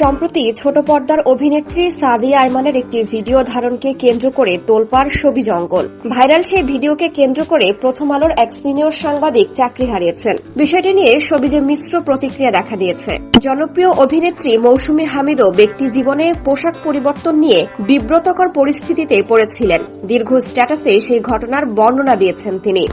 সম্প্রতি ছোট পর্দার অভিনেত্রী সাদিয়া আইমানের একটি ভিডিও ধারণকে কেন্দ্র করে তোলপাড় ছবি জঙ্গল। ভাইরাল সেই ভিডিওকে কেন্দ্র করে প্রথম আলোর এক সিনিয়র সাংবাদিক চাকরি হারিয়েছেন। বিষয়টি নিয়ে সবিজে মিশ্র প্রতিক্রিয়া দেখা দিয়েছে। জনপ্রিয় অভিনেত্রী মৌসুমী হামিদও ব্যক্তি জীবনে পোশাক পরিবর্তন নিয়ে বিব্রতকর পরিস্থিতিতে পড়েছিলেন। দীর্ঘ স্ট্যাটাসে সেই ঘটনার বর্ণনা দিয়েছেন তিনি।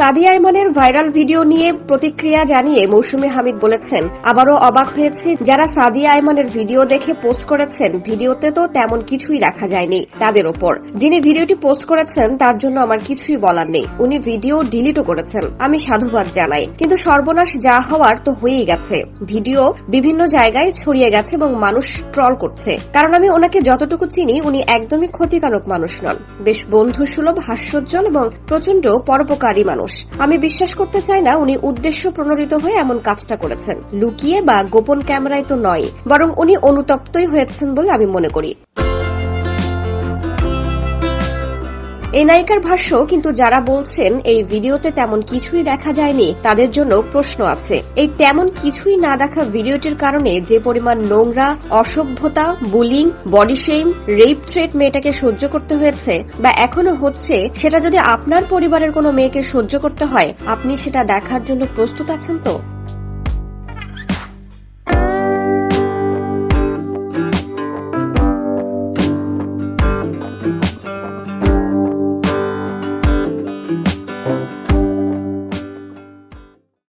সাদিয়া ইমানের ভাইরাল ভিডিও নিয়ে প্রতিক্রিয়া জানিয়ে মৌসুমী হামিদ বলেছেন, আবারও অবাক হয়েছে যারা সাদিয়া আইমানের ভিডিও দেখে পোস্ট করেছেন। ভিডিওতে তো তেমন কিছুই দেখা যায়নি তাদের ওপর। যিনি ভিডিওটি পোস্ট করেছেন, তার জন্য আমার কিছুই বলার নেই। উনি ভিডিও ডিলিটও করেছেন, আমি সাধুবাদ জানাই। কিন্তু সর্বনাশ যা হওয়ার তো হয়েই গেছে। ভিডিও বিভিন্ন জায়গায় ছড়িয়ে গেছে এবং মানুষ ট্রল করছে। কারণ আমি ওনাকে যতটুকু চিনি, উনি একদমই ক্ষতিকারক মানুষ নন। বেশ বন্ধুসুলভ, হাস্যোজ্জ্বল এবং প্রচণ্ড পরোপকারী মানুষ। আমি বিশ্বাস করতে চাই না উনি উদ্দেশ্য প্রণোদিত হয়ে এমন কাজটা করেছেন। লুকিয়ে বা গোপন ক্যামেরায় তো নয়, বরং উনি অনুতপ্তই হয়েছেন বলে আমি মনে করি। এই নায়িকার ভাষ্য, কিন্তু যারা বলছেন এই ভিডিওতে তেমন কিছুই দেখা যায়নি, তাদের জন্য প্রশ্ন আছে। এই তেমন কিছুই না দেখা ভিডিওটির কারণে যে পরিমাণ নোংরা, অসভ্যতা, bullying, body shame rape threat মেয়েটাকে সহ্য করতে হয়েছে বা এখনও হচ্ছে, সেটা যদি আপনার পরিবারের কোনো মেয়েকে সহ্য করতে হয়, আপনি সেটা দেখার জন্য প্রস্তুত আছেন তো?